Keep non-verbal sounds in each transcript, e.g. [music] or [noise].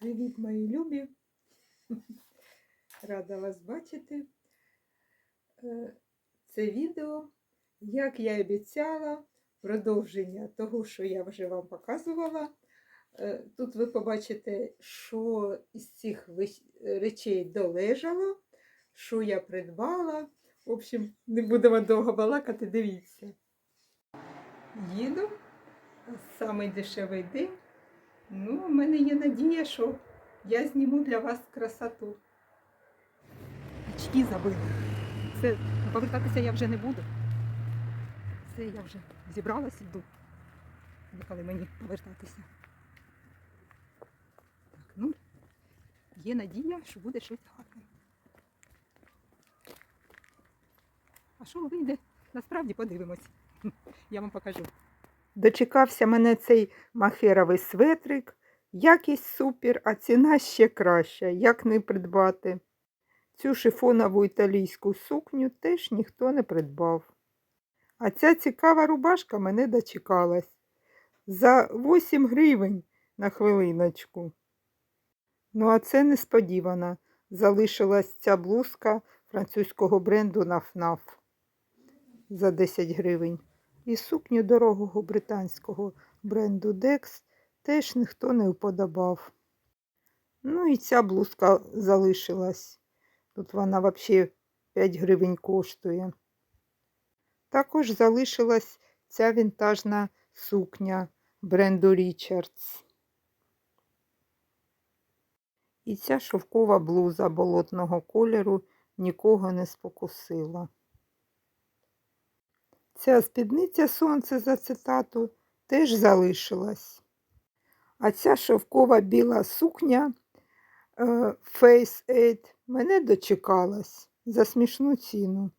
Привіт, мої любі. [laughs] Рада вас бачити. Е, Це відео, як я обіцяла, продовження того, що я вже вам показувала. Е, Тут ви побачите, що із цих речей долежало, що я придбала. В общем, не будемо довго балакати, дивіться. Їду. Самий дешевий день. Ну, в мене є надія, що я зніму для вас красоту. Очки забили. Це повертатися я вже не буду. Це я вже зібралась іду. Коли мені повертатися. Так, ну, є надія, що буде щось гарне. А що вийде? Насправді подивимось. Я вам покажу. Дочекався мене цей махеровий светрик. Якість супер, а ціна ще краща, як не придбати. Цю шифонову італійську сукню теж ніхто не придбав. А ця цікава рубашка мене дочекалась. За 8 гривень на хвилиночку. Ну, а це несподівано. Залишилась ця блузка французького бренду Наф-Наф за 10 гривень. І сукню дорогого британського бренду Dex теж ніхто не вподобав. Ну і ця блузка залишилась. Тут вона взагалі 5 гривень коштує. Також залишилась ця вінтажна сукня бренду Richards. І ця шовкова блуза болотного кольору нікого не спокусила. Ця спідниця сонце за цитату теж залишилась. А ця шовкова біла сукня е, Face Aid мене дочекалась за смішну ціну.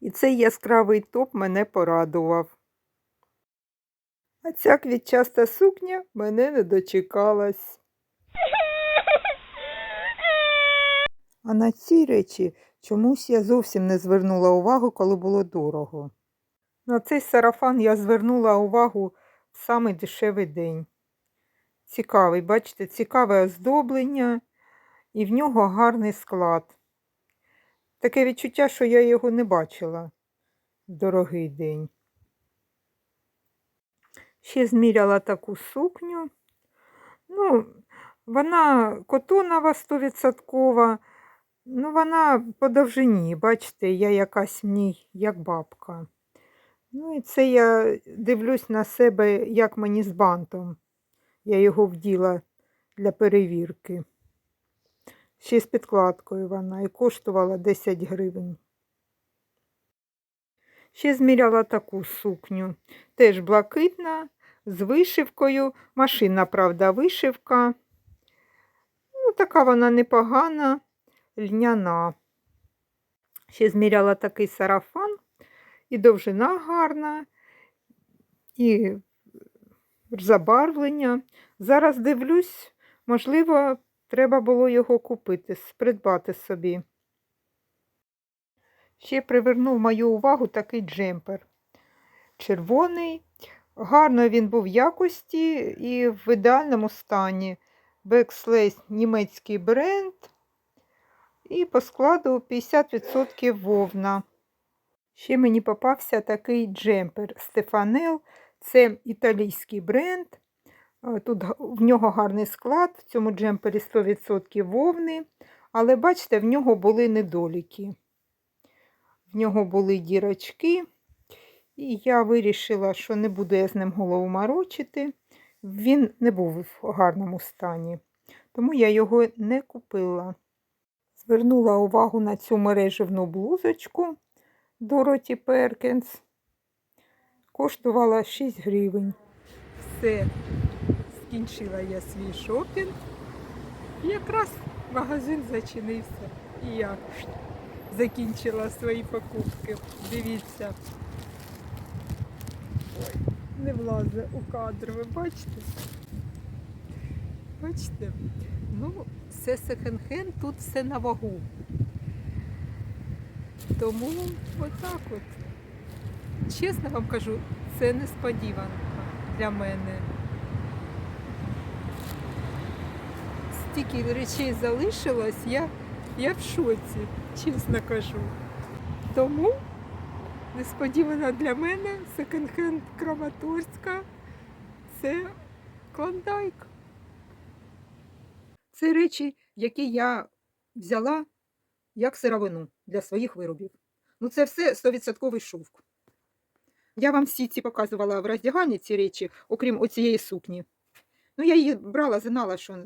І цей яскравий топ мене порадував. А ця квітчаста сукня мене не дочекалась. А на ці речі чомусь я зовсім не звернула увагу, коли було дорого. На цей сарафан я звернула увагу в самий дешевий день. Цікавий, бачите, цікаве оздоблення і в нього гарний склад. Таке відчуття, що я його не бачила дорогий день. Ще зміряла таку сукню. Ну, вона котонова 100%, ну вона по довжині, бачите, я якась в ній як бабка. Ну і це я дивлюсь на себе, як мені з бантом. Я його вділа для перевірки. Ще з підкладкою вона і коштувала 10 гривень. Ще зміряла таку сукню. Теж блакитна, з вишивкою. Машина, правда, вишивка. Ну, така вона непогана, льняна. Ще зміряла такий сарафан. І довжина гарна, і забарвлення. Зараз дивлюсь, можливо, треба було його купити, придбати собі. Ще привернув мою увагу такий джемпер. Червоний, гарно він був в якості і в ідеальному стані. Бекслейс німецький бренд. І по складу 50% вовна. Ще мені попався такий джемпер Стефанел. Це італійський бренд. Тут в нього гарний склад, в цьому джемпері 100% вовни. Але бачите, в нього були недоліки. В нього були дірочки. І я вирішила, що не буду я з ним голову морочити. Він не був в гарному стані. Тому я його не купила. Звернула увагу на цю мережевну блузочку. Дороті Перкінс. Коштувала 6 гривень. Все, скінчила я свій шопінг. І якраз магазин зачинився. І я закінчила свої покупки. Дивіться. Ой, не влазить у кадр, ви бачите? Бачите? Ну, все секонд-хенд, тут все на вагу. Тому отак от. Чесно вам кажу, це несподіванка для мене. стільки речей залишилось, я, я в шоці, чесно кажу. Тому несподівано для мене секонд-хенд Краматорська це клондайк. Це речі, які я взяла як сировину для своїх виробів. Ну, це все 100% шовк. Я вам всі ці показувала в роздяганні ці речі, окрім оцієї сукні. Ну, я її брала, знала, що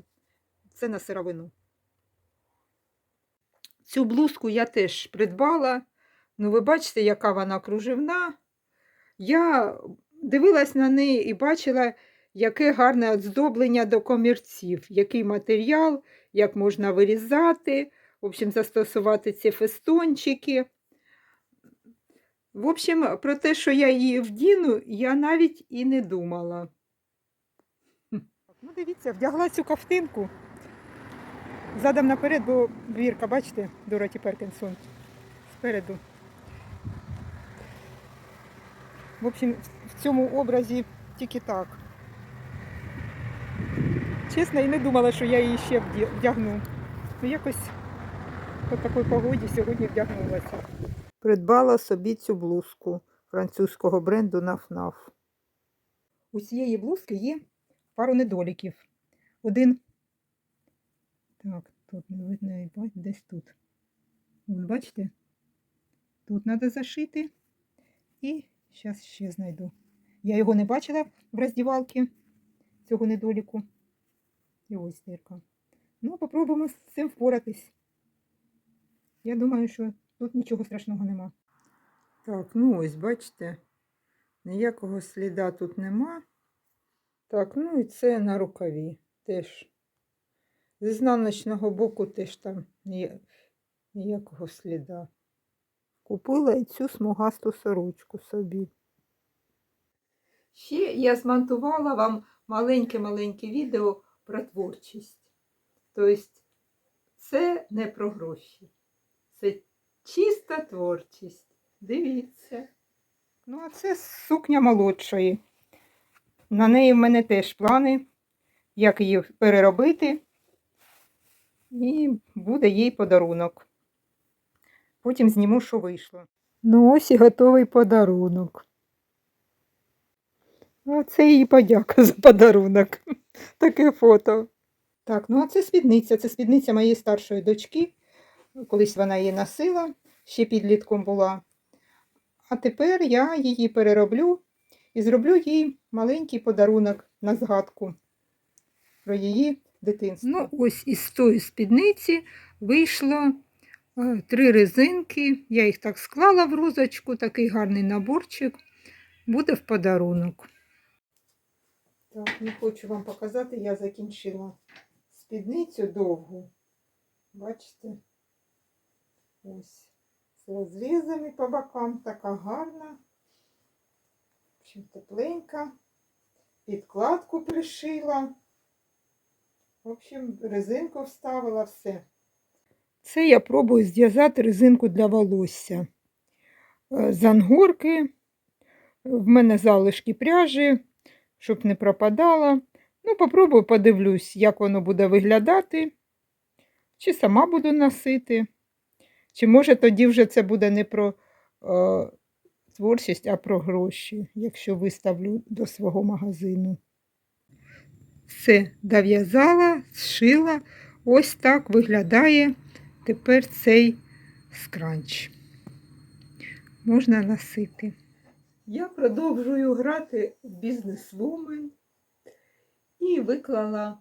це на сировину. Цю блузку я теж придбала. Ну, ви бачите, яка вона кружевна. Я дивилась на неї і бачила, яке гарне оздоблення до комірців, який матеріал, як можна вирізати, в общем, застосувати ці фестончики. В общем, про те, що я її вдіну, я навіть і не думала. Ну, дивіться, вдягла цю ковтинку. Задом наперед, бо вірка, бачите, Дороті Перкінсон спереду. В общем, в цьому образі тільки так. Чесно, і не думала, що я її ще вдягну. Ну, якось по такій погоді сьогодні вдягнулася. Придбала собі цю блузку французького бренду Наф-Наф. У цієї блузки є пару недоліків. Один. Так, тут не видно, десь тут. Вон, бачите? Тут треба зашити. І зараз ще знайду. Я його не бачила в роздівалці, цього недоліку. І ось дірка. Ну, попробуємо з цим впоратись. Я думаю, що тут нічого страшного нема. Так, ну ось, бачите, ніякого сліда тут нема. Так, ну і це на рукаві теж. З ізнаночного боку теж там ніякого сліда. Купила і цю смугасту сорочку собі. Ще я змонтувала вам маленьке-маленьке відео про творчість. Тобто це не про гроші. Це чиста творчість. Дивіться. Ну, а це сукня молодшої. На неї в мене теж плани, як її переробити. І буде їй подарунок. Потім зніму, що вийшло. Ну, ось і готовий подарунок. А це її подяка за подарунок. [laughs] Таке фото. Так, ну а це спідниця. Це спідниця моєї старшої дочки. Колись вона її носила, ще підлітком була. А тепер я її перероблю і зроблю їй маленький подарунок на згадку про її дитинство. Ну, ось із тої спідниці вийшло е, три резинки. Я їх так склала в розочку, такий гарний наборчик. Буде в подарунок. Так, не хочу вам показати, я закінчила спідницю довгу. Бачите? Ось. З розрізами по бокам, така гарна. В общем, тепленька. Підкладку пришила. В общем, резинку вставила все. Це я пробую зв'язати резинку для волосся. Е, З ангорки. В мене залишки пряжі, щоб не пропадала. Ну, попробую, подивлюсь, як воно буде виглядати. Чи сама буду носити. Чи може тоді вже це буде не про е, творчість, а про гроші, якщо виставлю до свого магазину. Все, дов'язала, зшила. Ось так виглядає тепер цей скранч. Можна носити. Я продовжую грати в бізнесвумен і виклала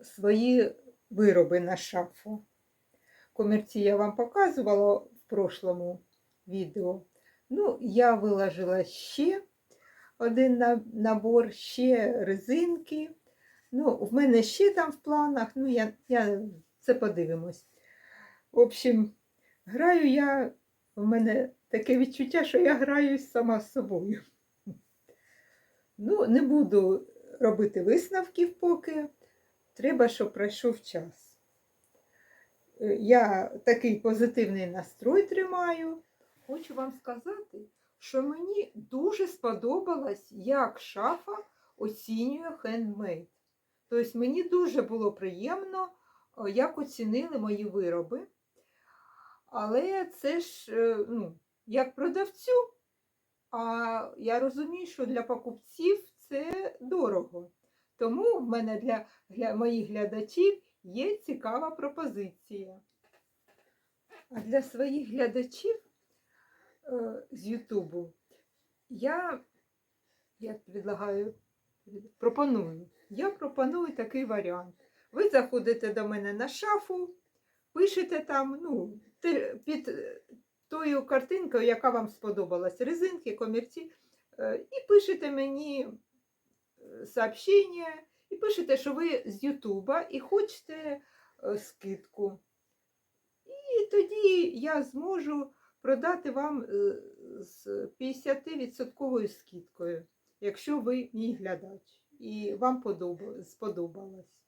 свої вироби на шафу. Комірці я вам показувала в прошлому відео. Ну, я виложила ще один на- набор, ще резинки. Ну, в мене ще там в планах, ну, я, я це подивимось. В общем, граю я, в мене таке відчуття, що я граюсь сама з собою. Ну, не буду робити висновків поки. Треба, щоб пройшов час. Е, Я такий позитивний настрой тримаю. Хочу вам сказати, що мені дуже сподобалось, як шафа оцінює хендмейд. Тобто мені дуже було приємно як оцінили мої вироби. Але це ж, е, ну, як продавцю, а я розумію, що для покупців це дорого. Тому в мене для, для моїх глядачів є цікава пропозиція. А для своїх глядачів е, з Ютубу я, я предлагаю, пропоную. Я пропоную такий варіант. Ви заходите до мене на шафу, пишете там, ну, під е, тою картинкою, яка вам сподобалась, резинки, комірці, е, і пишете мені сообщення, і пишете, що ви з Ютуба і хочете е, скидку. І тоді я зможу продати вам е, з 50% скидкою, якщо ви мій глядач і вам сподобалось.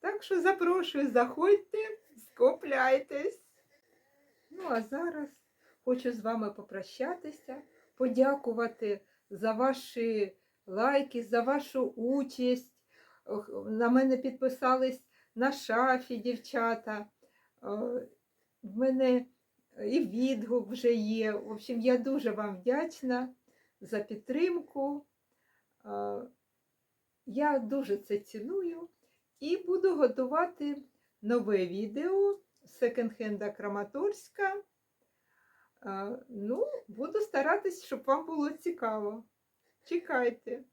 Так що запрошую, заходьте, скупляйтесь. Ну, а зараз хочу з вами попрощатися, подякувати за ваші лайки, за вашу участь. На мене підписались на шафі дівчата. Е, В мене і відгук вже є. В общем, я дуже вам вдячна за підтримку. Е, Я дуже це ціную і буду готувати нове відео секонд-хенда Краматорська. Е, Ну, буду старатись, щоб вам було цікаво. Чекайте.